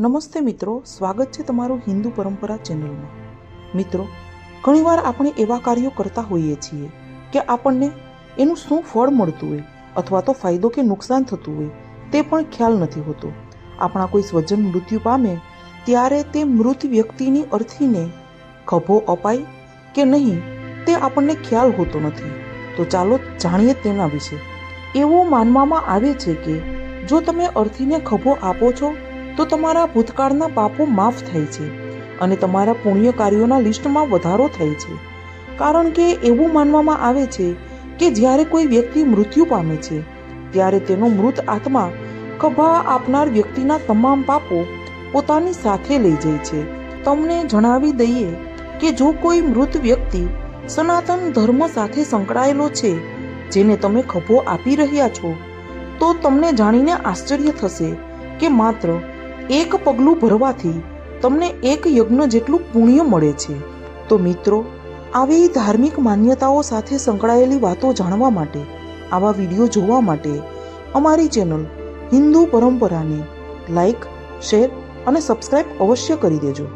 નમસ્તે મિત્રો, સ્વાગત છે તમારું હિન્દુ પરંપરા ચેનલમાં. મિત્રો, ઘણીવાર આપણે એવા કાર્યો કરતા હોઈએ છીએ કે આપણને એનું શું ફળ મળતું હોય અથવા તો ફાયદો કે નુકસાન થતું હોય તે પણ ખ્યાલ નથી હોતો. આપણા કોઈ સ્વજન મૃત્યુ પામે ત્યારે તે મૃત વ્યક્તિની અર્થીને ખભો અપાય કે નહીં તે આપણને ખ્યાલ હોતો નથી. તો ચાલો જાણીએ તેના વિશે. એવું માનવામાં આવે છે કે જો તમે અર્થીને ખભો આપો છો તો તમારા ભૂતકાળના પાપો માફ થાય છે અને તમારા પુણ્ય કાર્યોના લિસ્ટમાં વધારો થાય છે. કારણ કે એવું માનવામાં આવે છે કે જ્યારે કોઈ વ્યક્તિ મૃત્યુ પામે છે, ત્યારે તેનો મૃત આત્મા ખભા આપનાર વ્યક્તિના તમામ પાપો પોતાની સાથે લઈ જાય છે. તમને જણાવી દઈએ કે જો કોઈ મૃત વ્યક્તિ સનાતન ધર્મ સાથે સંકળાયેલો છે, જેને તમે ખભો આપી રહ્યા છો, તો તમને જાણીને આશ્ચર્ય થશે કે માત્ર એક પગલું ભરવાથી તમને એક યજ્ઞ જેટલું પુણ્ય મળે છે. તો મિત્રો, આવી ધાર્મિક માન્યતાઓ સાથે સંકળાયેલી વાતો જાણવા માટે, આવા વીડિયો જોવા માટે અમારી ચેનલ હિન્દુ પરંપરાને લાઈક, શેર અને સબસ્ક્રાઈબ અવશ્ય કરી દેજો.